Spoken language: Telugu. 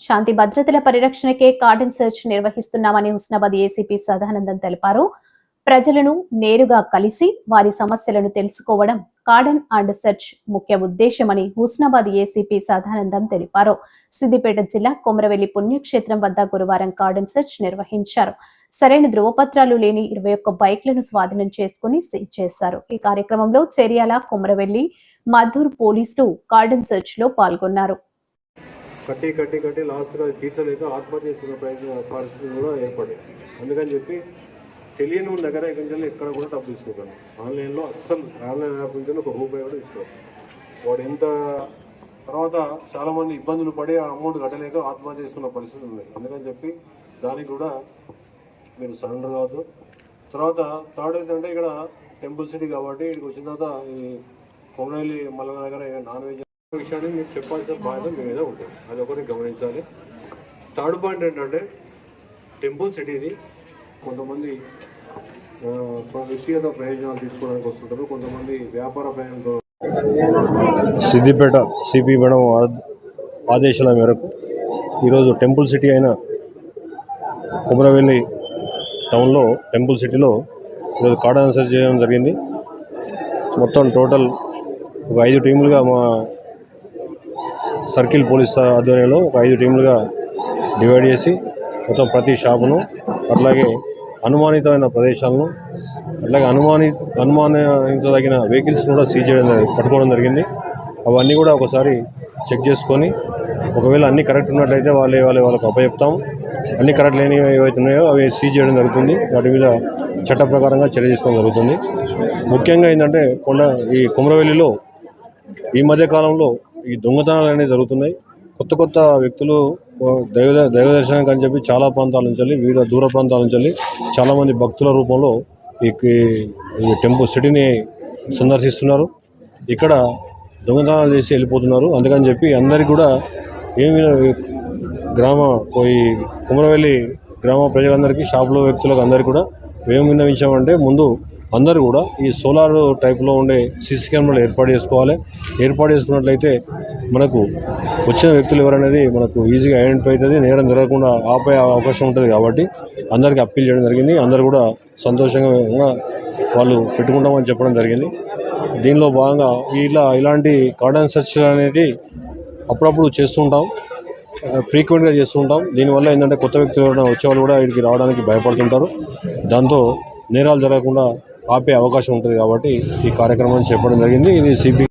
శాంతి భద్రతల పరిరక్షణకే కార్డన్ సెర్చ్ నిర్వహిస్తున్నామని హుస్నాబాద్ ఏసీపీ సదానందం తెలిపారు. ప్రజలను నేరుగా కలిసి వారి సమస్యలను తెలుసుకోవడం కార్డన్ అండ్ సెర్చ్ ముఖ్య ఉద్దేశమని హుస్నాబాద్ ఏసీపీ సదానందం తెలిపారు. సిద్దిపేట జిల్లా కొమరవెల్లి పుణ్యక్షేత్రం వద్ద గురువారం కార్డన్ సెర్చ్ నిర్వహించారు. సరైన ధృవపత్రాలు లేని ఇరవై ఒక్క బైక్లను స్వాధీనం చేసుకుని సీజ్ చేశారు. ఈ కార్యక్రమంలో చెర్యాల కొమరవెల్లి మధుర్ పోలీసులు కార్డన్ సెర్చ్లో పాల్గొన్నారు. కట్టి కట్టి కట్టి లాస్ట్గా తీర్చలేక ఆత్మహత్య చేసుకునే ప్రయత్న పరిస్థితి కూడా ఏర్పడింది. అందుకని చెప్పి తెలియని వాళ్ళ దగ్గర ఇక్కడి ఎక్కడ కూడా డబ్బు తీసుకోగలను ఆన్లైన్లో అస్సలు ఆన్లైన్ యాప్ నుంచి ఒక రూపాయి కూడా తీసుకోవాలి వాడు ఎంత తర్వాత చాలామంది ఇబ్బందులు పడి ఆ అమౌంట్ కట్టలేక ఆత్మహత్య చేసుకున్న పరిస్థితి ఉన్నాయి అందుకని చెప్పి దానికి కూడా మీరు సరెండర్ కావద్దు. తర్వాత థర్డ్ ఏంటంటే ఇక్కడ టెంపుల్ సిటీ కాబట్టి ఇక్కడికి వచ్చిన తర్వాత ఈ కొమరవెల్లి మల్ల దగ్గర నాన్ వెజ్ విషయాన్ని మీకు చెప్పాల్సిన బాధ్యత మీ మీద ఉంటుంది. అది ఒకటి గమనించాలి. థర్డ్ పాయింట్ ఏంటంటే టెంపుల్ సిటీది కొంతమంది వ్యక్తిగత ప్రయోజనాలు తీసుకోవడానికి వస్తుంటారు. కొంతమంది వ్యాపార ప్రయోజనంతో సిద్దిపేట సిపి మేడం ఆదేశాల మేరకు ఈరోజు టెంపుల్ సిటీ అయిన కుమరవెల్లి టౌన్లో టెంపుల్ సిటీలో ఈరోజు కార్డ్ ఆన్సర్ చేయడం జరిగింది. మొత్తం టోటల్ ఒక ఐదు టీములుగా మా సర్కిల్ పోలీస్ ఆధ్వర్యంలో ఒక ఐదు టీములుగా డివైడ్ చేసి మొత్తం ప్రతి షాపును అట్లాగే అనుమానితమైన ప్రదేశాలను అట్లాగే అనుమాని అనుమానించదగిన వెహికల్స్ని కూడా సీజ్ చేయడం జరిగి- పట్టుకోవడం జరిగింది. అవన్నీ కూడా ఒకసారి చెక్ చేసుకొని ఒకవేళ అన్నీ కరెక్ట్ ఉన్నట్లయితే వాళ్ళే వాళ్ళే వాళ్ళకి అప్పచెప్తాము. అన్నీ కరెక్ట్ లేని ఏవైతే ఉన్నాయో అవి సీజ్ చేయడం జరుగుతుంది. వాటి మీద చట్ట ప్రకారంగా చర్య తీసుకోవడం జరుగుతుంది. ముఖ్యంగా ఏంటంటే కొండ ఈ కుమ్రవెల్లిలో ఈ మధ్య కాలంలో ఈ దొంగతనాలు అనేవి జరుగుతున్నాయి. కొత్త కొత్త వ్యక్తులు దైవ దైవ దర్శనానికి అని చెప్పి చాలా ప్రాంతాల నుంచి వెళ్ళి వివిధ దూర ప్రాంతాల నుంచి వెళ్ళి చాలామంది భక్తుల రూపంలో ఈ టెంపుల్ సిటీని సందర్శిస్తున్నారు. ఇక్కడ దొంగతనాలు చేసి వెళ్ళిపోతున్నారు. అందుకని చెప్పి అందరికీ కూడా ఏమి గ్రామ ఈ కుమరవెల్లి గ్రామ ప్రజలందరికీ షాపులో వ్యక్తులకు అందరికీ కూడా ఏం విన్నవించామంటే ముందు అందరూ కూడా ఈ సోలార్ టైప్లో ఉండే సీసీ కెమెరాలు ఏర్పాటు చేసుకోవాలి. ఏర్పాటు చేసుకున్నట్లయితే మనకు వచ్చిన వ్యక్తులు ఎవరనేది మనకు ఈజీగా ఐడెంటిఫై అవుతుంది. నేరం జరగకుండా ఆపే అవకాశం ఉంటుంది కాబట్టి అందరికీ అప్పీల్ చేయడం జరిగింది. అందరూ కూడా సంతోషంగా వాళ్ళు పెట్టుకుంటామని చెప్పడం జరిగింది. దీనిలో భాగంగా ఇలా ఇలాంటి కార్డన్ సెర్చ్ అనేది అప్పుడప్పుడు చేస్తుంటాం ఫ్రీక్వెంట్గా చేస్తుంటాం దీనివల్ల ఏంటంటే కొత్త వ్యక్తులు ఎవరైనా వచ్చేవాళ్ళు కూడా వీడికి రావడానికి భయపడుతుంటారు. దాంతో నేరాలు జరగకుండా ఆపే అవకాశం ఉంటుంది కాబట్టి ఈ కార్యక్రమాన్ని చేపట్టడం జరిగింది. ఇది సిపి